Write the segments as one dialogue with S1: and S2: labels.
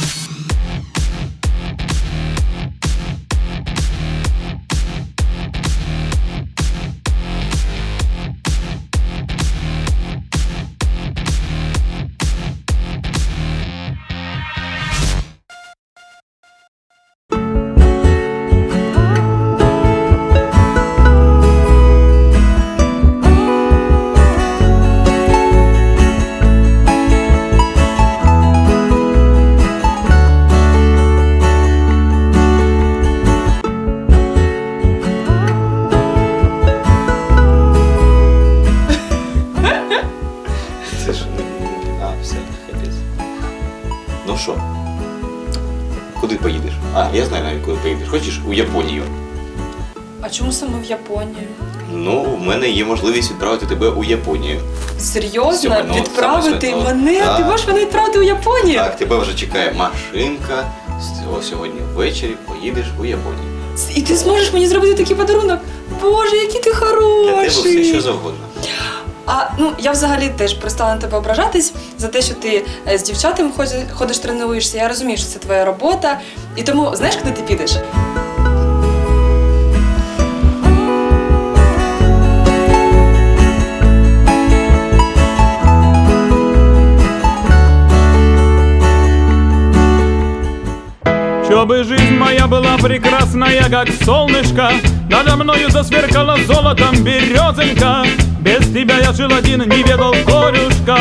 S1: you Японію?
S2: А чому саме в Японію?
S1: Ну, у мене є можливість відправити тебе у Японію.
S2: Серйозно?
S1: Сьогодні, ну,
S2: відправити
S1: саме
S2: мене?
S1: свято.
S2: Ти можеш мене відправити у Японію?
S1: Так, тебе вже чекає машинка. З- О, сьогодні ввечері поїдеш у Японію.
S2: І ти зможеш мені зробити такий подарунок? Боже, який ти
S1: Для тебе все,
S2: хороший!
S1: що завгодно.
S2: А ну я взагалі теж перестала на тебе ображатись за те, що ти е, з дівчатами ходиш, ходиш, тренуєшся. Я розумію, що це твоя робота. І тому знаєш, куди ти підеш?
S3: Чтобы жизнь моя была прекрасная, как солнышко Надо мною засверкала золотом березонька Без тебя я жил один, не ведал горюшка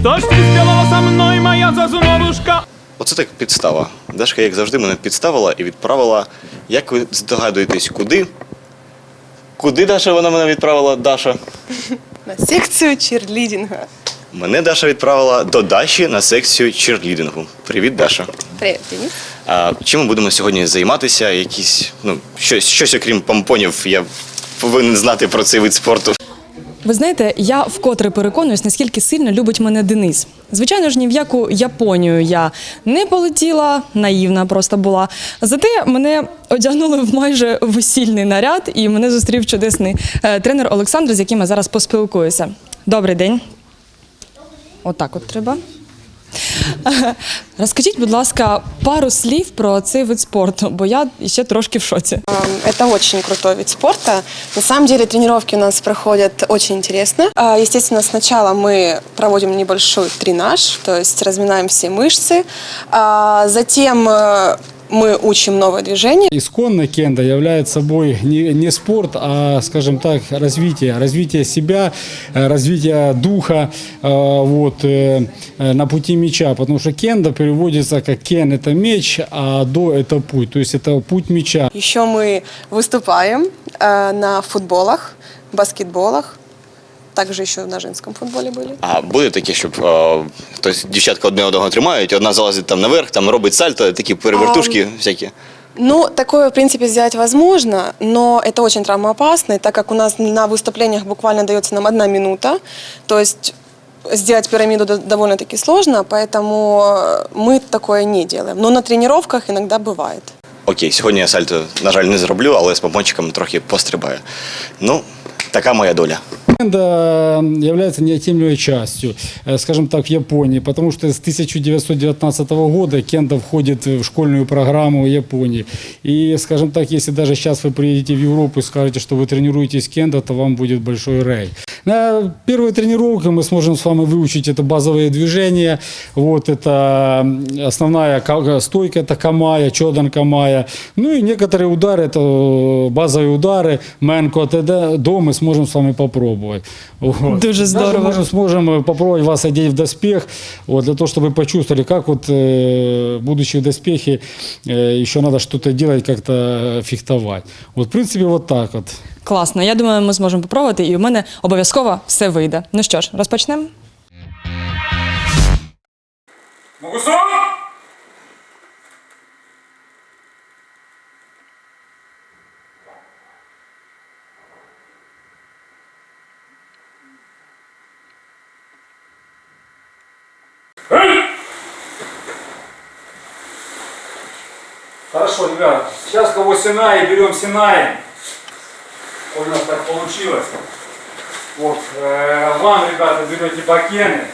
S3: Что ж ты сделала со мной, моя зазновушка?
S1: Оце так підстава. Дашка, як завжди, мене підставила і відправила. Як ви здогадуєтесь, куди? Куди Даша вона мене відправила, Даша?
S4: На секцію черлідінга.
S1: Мене Даша відправила до Даші на секцію черлідингу. Привіт, Даша.
S4: Привіт, Денис.
S1: А чим ми будемо сьогодні займатися? Якісь, ну, щось, щось окрім помпонів, я повинен знати про цей вид спорту.
S2: Ви знаєте, я вкотре переконуюсь, наскільки сильно любить мене Денис. Звичайно ж, ні в яку Японію я не полетіла, наївна просто була. Зате мене одягнули в майже весільний наряд, і мене зустрів чудесний е, тренер Олександр, з яким я зараз поспілкуюся. Добрий день. Отак от треба. Розкажіть, будь ласка, пару слів про цей вид спорту, бо я ще трошки в шоці.
S4: Ам, Это очень крутой вид спорта. На самом деле тренировки у нас проходят очень интересно. А, Естественно, сначала мы проводим небольшой тренаж, то есть разминаем все мышцы. А Затем э, мы учим новое движение.
S5: Исконно кенда является собой не, не спорт, а, скажем так, развитие. Развитие себя, э, развитие духа э, вот, э, на пути меча. Потому что кенда переводится как кен – это меч, а до – это путь. То есть это путь меча.
S4: Еще мы выступаем на футболах, баскетболах Также еще на женском футболе были.
S1: А буде таке, щоб е, хтось дівчатка одне одного тримають, одна залазить там наверх, там робить сальто, такі перевертушки всякі.
S4: Ну, такое, в принципе, сделать возможно, но это очень травмоопасно, и так как у нас на выступлениях буквально дается нам одна минута, то есть сделать пирамиду до- довольно-таки сложно, поэтому э, мы такое не делаем. Но на тренировках иногда бывает.
S1: Окей, сьогодні я сальто, на жаль, не зроблю, але з помпончиком трохи пострибаю. Ну, така моя доля.
S5: Кенда является неотъемлемой частью, э, скажем так, в Японии, потому что с 1919 года кенда входит в школьную программу Японии. И, скажем так, если даже сейчас вы приедете в Европу и скажете, что вы тренируетесь кенда, то вам будет большой рай. На первой тренировке мы сможем с вами выучить это базовые движения. Вот это основная ка- стойка, это камая, чодан камая. Ну и некоторые удары, это э, базовые удары, менко, т.д. до мы сможем с вами попробовать. Вот.
S2: Дуже
S5: Даже
S2: здорово.
S5: мы сможем э, попробовать вас одеть в доспех, вот, для того, чтобы почувствовали, как вот, э, будучи в доспехе, э, еще надо что-то делать, как-то э, фехтовать. Вот, в принципе, вот так вот.
S2: Класно. Я думаю, ми зможемо попробувати, і у мене обов'язково все вийде. Ну що ж, розпочнемо?
S3: Хорошо, ребят, сейчас кого Синай, берем Синай. Получилось. Вот, э, вам, ребята, берете бакены.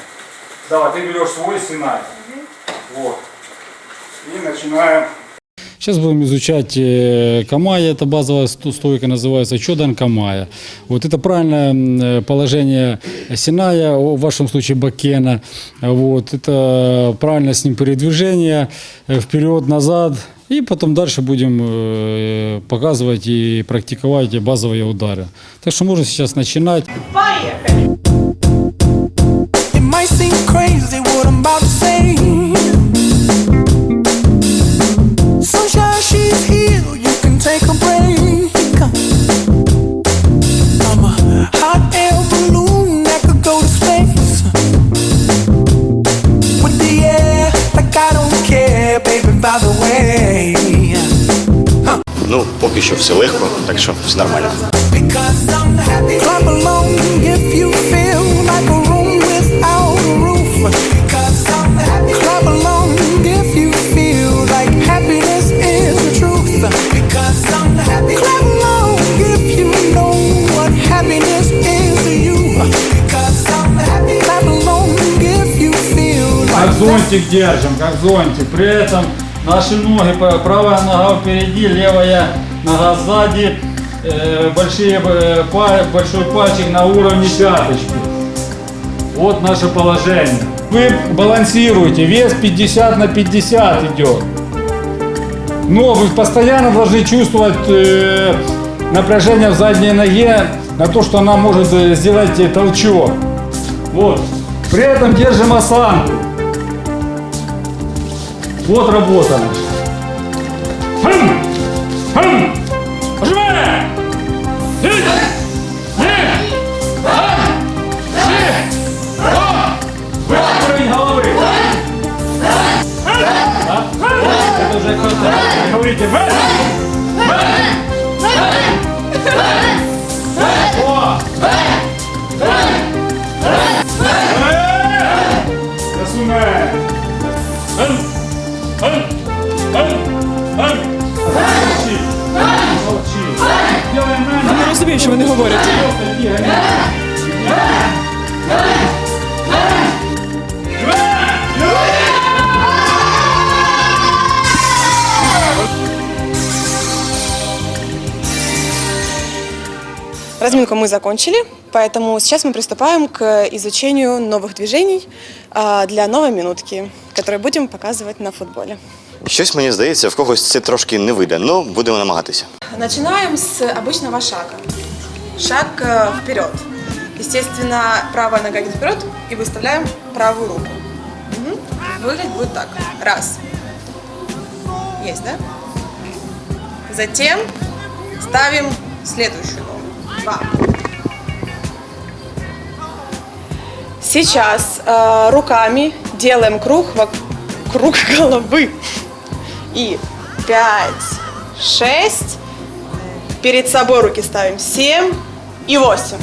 S3: Давай, ты берешь свой Синай. Вот.
S5: И начинаем. Сейчас будем изучать э, Камая, это базовая сто- стойка, называется Чодан Камая. Вот это правильное э, положение Синая, в вашем случае Бакена. Вот, это правильное с ним передвижение, э, вперед-назад. И потом дальше будем э, показывать и практиковать базовые удары. Так что можно сейчас начинать.
S6: It
S1: еще все легко, так что все нормально.
S5: Как зонтик держим, как зонтик. При этом наши ноги, правая нога впереди, левая нога сзади, э, большие, э, большой пальчик на уровне пяточки. Вот наше положение. Вы балансируете, вес 50 на 50 идет. Но вы постоянно должны чувствовать э, напряжение в задней ноге на то, что она может сделать толчок. Вот. При этом держим осанку. Вот работа наша.
S2: 형! розумію, що вони говорять.
S5: Просто бігай.
S4: Разминку мы закончили, поэтому сейчас мы приступаем к изучению новых движений а, для новой минутки, которые будем показывать на футболе.
S1: Щось мені здається, в когось це трошки не вийде, ну будемо намагатися.
S4: Начинаем с обычного шага. Шаг э, вперед. Естественно, правая нога идет вперед и выставляем правую руку. Мгм. Выглядеть будет так. Раз. Есть, да? Затем ставим следующую ногу. Два. Сейчас э, руками делаем круг вокруг головы. И пять, шесть. Перед собой руки ставим. Семь и восемь.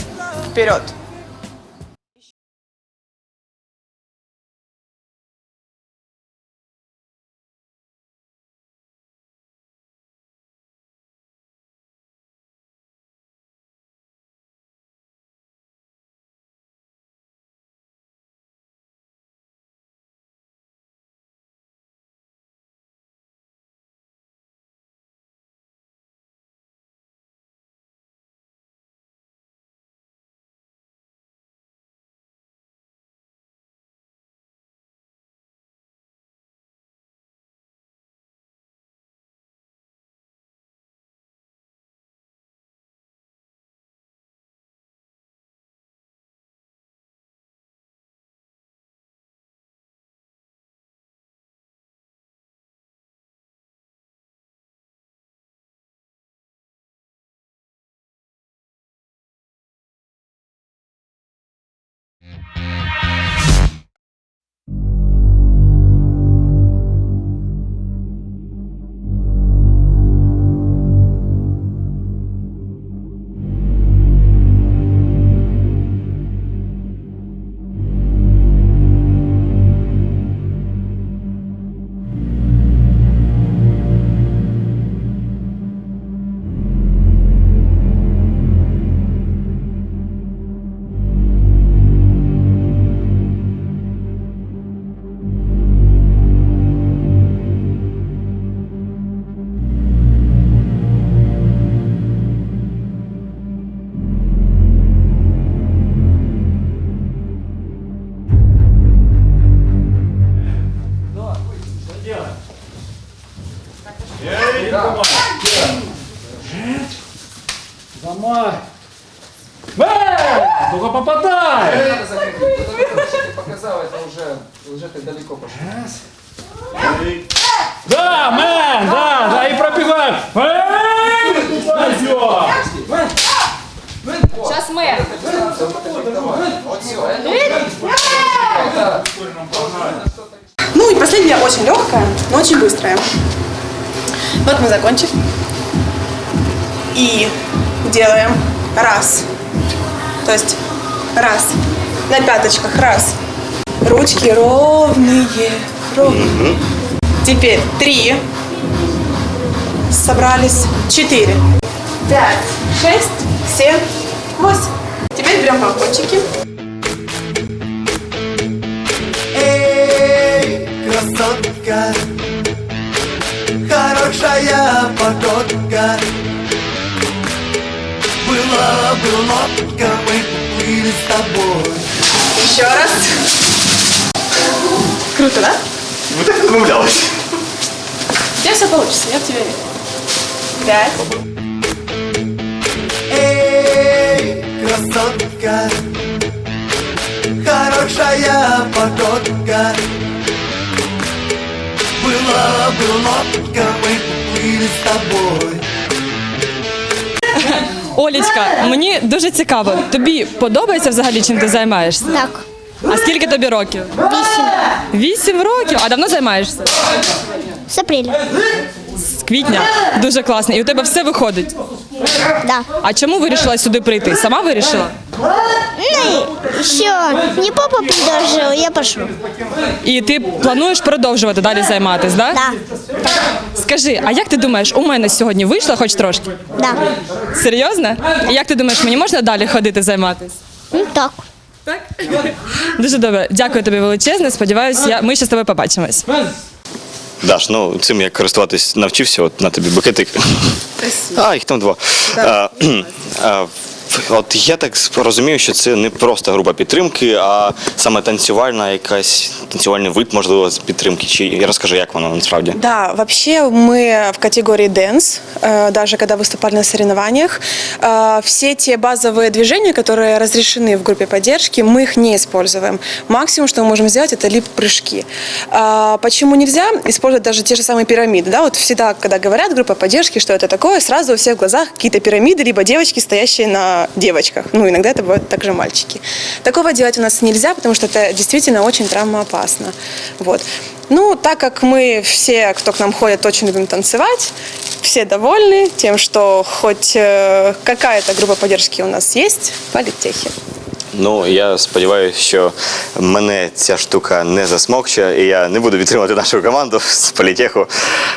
S4: Вперед. Yeah.
S5: Верить команде. Замай. Э! Только попадай! Показал, это уже, уже ты далеко пошел. Да, мэн, да, да, и пробегаем.
S2: Мэн! Сейчас мы.
S4: Ну и последняя очень легкая, но очень быстрая. Вот мы закончили. И делаем раз. То есть раз. На пяточках раз. Ручки ровные. ровные. Теперь три. Собрались. Четыре. Пять. Шесть. Семь. Восемь. Теперь берем помпончики.
S7: хорошая погодка. Была бы лодка, мы плыли с тобой.
S4: Еще раз. Круто, да?
S1: Ви так не домовлялись.
S4: У тебя все получится, я в тебя верю. Пять.
S7: Эй, красотка, хорошая погодка. Была бы лодка, мы плыли с тобой.
S2: Олічка, мені дуже цікаво. Тобі подобається взагалі, чим ти займаєшся?
S8: Так,
S2: А скільки тобі років?
S8: вісім.
S2: Вісім років. А давно займаєшся?
S8: З апреля.
S2: З квітня. Дуже класно. І у тебе все виходить.
S8: Да.
S2: А чому вирішила сюди прийти? Сама вирішила?
S8: Ну, еще не папа предложил, я пошел.
S2: І ти плануєш продовжувати далі займатися, да?
S8: Да,
S2: Скажи, а як ти думаєш, у мене сьогодні вийшло хоч трошки?
S8: да.
S2: Серйозно? І як ти думаєш, мені можна далі ходити займатися?
S8: Ну так.
S2: Дуже добре. Дякую тобі величезне. Сподіваюсь, я... ми ще з тобою побачимось.
S1: Даш, ну цим я користуватись навчився, от на тобі букетик. А, їх там два. А, а, От я так розумію, що це не просто група підтримки, а саме танцювальна якась танцювальний вид, можливо, з підтримки. Чи розкажи, як воно насправді?
S4: Да, вообще мы в категории дэнс, э, даже когда выступали на соревнованиях, э, все те базовые движения, которые разрешены в группе поддержки, мы их не используем. Максимум, что мы можем сделать, это лип-прыжки. А Почему нельзя использовать даже те же самые пирамиды? Да? Вот всегда, когда говорят группа поддержки, что это такое, сразу у всех в глазах какие-то пирамиды, либо девочки, стоящие на девочках. Ну, иногда это бывают также мальчики. Такого делать у нас нельзя, потому что это действительно очень травмоопасно. Вот. Ну, так как мы все, кто к нам ходит, очень любим танцевать, все довольны тем, что хоть э, какая-то группа поддержки у нас есть в политехе.
S1: Ну, я сподіваюся, що мене ця штука не засмокче, і я не буду підтримувати нашу команду з політеху.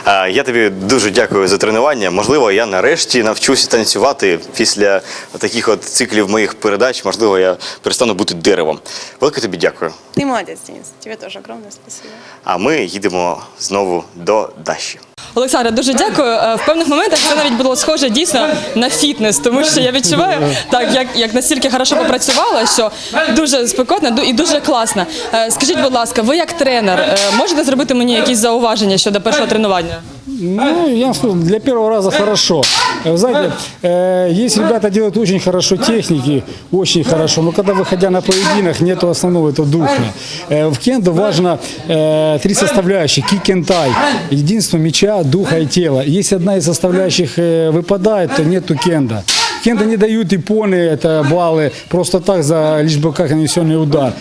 S1: А, Я тобі дуже дякую за тренування. Можливо, я нарешті навчуся танцювати після таких от циклів моїх передач. Можливо, я перестану бути деревом. Велике тобі дякую.
S4: Ты молодец, Денис. Тебе тоже огромное спасибо.
S1: А ми їдемо знову до Даші.
S2: Олександра, дуже дякую. Е, В певних моментах це навіть було схоже дійсно на фітнес, тому що я відчуваю так, як, як настільки хорошо попрацювала, що дуже спекотно і дуже класно. Е, Скажіть, будь ласка, ви як тренер е, можете зробити мені якісь зауваження щодо першого тренування?
S5: Ну, я для первого разу хорошо. Вы знаете, э, есть ребята делают очень хорошо техники, очень хорошо, но когда выходя на поединок, нету основного, это духа. Э, в кендо важно э, три составляющих, кикентай, единство меча, духа и тела. Если одна из составляющих э, выпадает, то нету кенда. Кенда не дают ипоны, это баллы, просто так за лишь бы как нанесенный удар.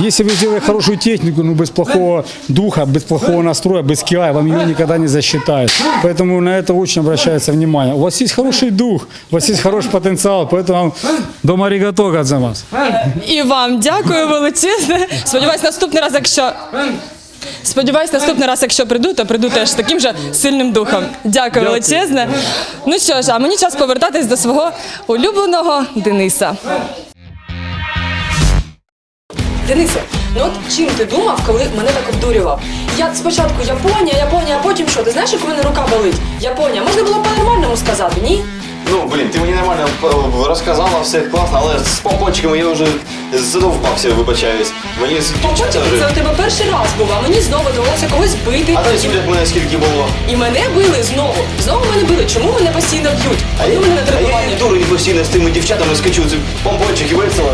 S5: Если вы сделали хорошую технику, ну без плохого духа, без плохого настроя, без киа, вам ее никогда не засчитают. Поэтому на это очень обращается внимание. У вас есть хороший дух, у вас есть хороший потенциал, поэтому вам дома аригато, Гадзамас.
S2: І вам дякую величезне. Сподіваюсь, наступний раз, якщо. Сподіваюсь, наступний раз, якщо прийду, то прийду теж з таким же сильним духом. Дякую, величезне. Ну що ж, а мені час повертатись до свого улюбленого Дениса. Денисе, ну от чим ти думав, коли мене так обдурював? Я спочатку Японія, Японія, а потім що? Ти знаєш, як у мене рука болить? Японія. Можна було по-нормальному сказати, ні?
S1: Ну, блін, ти мені нормально е, розказала, все класно, але з помпончиками я вже задовбався, вибачаюсь. Мені з
S2: Потім це у тебе перший раз був, а мені знову довелося когось бити.
S1: А далі як мене скільки було.
S2: І мене били знову. Знову мене били. Чому мене постійно б'ють?
S1: А
S2: Вони
S1: я,
S2: мене на
S1: а я
S2: тренуванні.
S1: дурень постійно з тими дівчатами скачу, це помпончики весело.